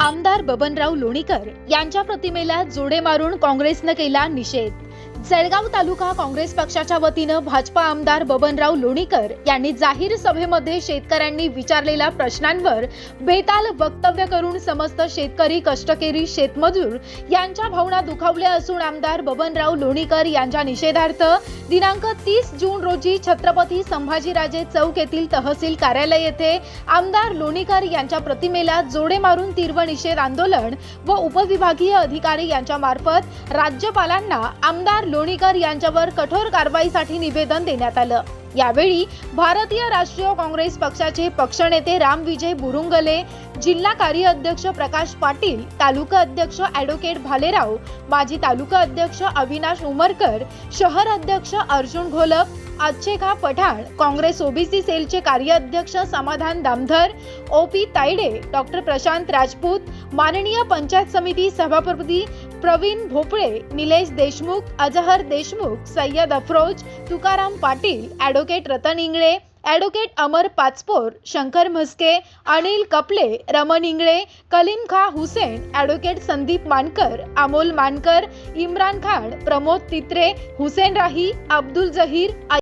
आमदार बबनराव लोणीकर यांच्या प्रतिमेला जोडे मारून काँग्रेसनं केला निषेध. जळगाव तालुका काँग्रेस पक्षाच्या वतीनं भाजपा आमदार बबनराव लोणीकर यांनी जाहीर सभेमध्ये शेतकऱ्यांनी विचारलेल्या प्रश्नांवर बेताल वक्तव्य करून समस्त शेतकरी कष्टकरी शेतमजूर यांच्या भावना दुखावल्या असून आमदार बबनराव लोणीकर यांच्या निषेधार्थ दिनांक तीस जून रोजी छत्रपती संभाजीराजे चौक येथील तहसील कार्यालय येथे आमदार लोणीकर यांच्या प्रतिमेला जोडे मारून तीव्र निषेध आंदोलन व उपविभागीय अधिकारी यांच्या मार्फत राज्यपालांना आमदार लोणीकर यांच्यावर कठोर कारवाईसाठी निवेदन देण्यात आलं. यावेळी भारतीय राष्ट्रीय काँग्रेस पक्षाचे पक्षनेते रामविजय बुरुंगले जिल्हा कार्याध्यक्ष प्रकाश पाटील तालुका अध्यक्ष ॲडव्होकेट भालेराव माजी तालुका अध्यक्ष अविनाश उमरकर शहर अध्यक्ष अर्जुन घोलप अच्छेखा पठाण काँग्रेस ओबीसी सेलचे कार्याध्यक्ष समाधान दामधर ओपी तायडे डॉक्टर प्रशांत राजपूत माननीय पंचायत समिती सभापती Pravin Bhopale Nilesh Deshmukh Azhar Deshmukh Sayyad Afroz Tukaram Patil advocate Ratan Ingale advocate Amar Pachpor Shankar Mhaske Anil Kapale Raman Ingale Kalim Khan Hussain advocate Sandeep Mankar Amol Mankar Imran Khan Pramod Titre Hussain Rahi Abdul Zaheer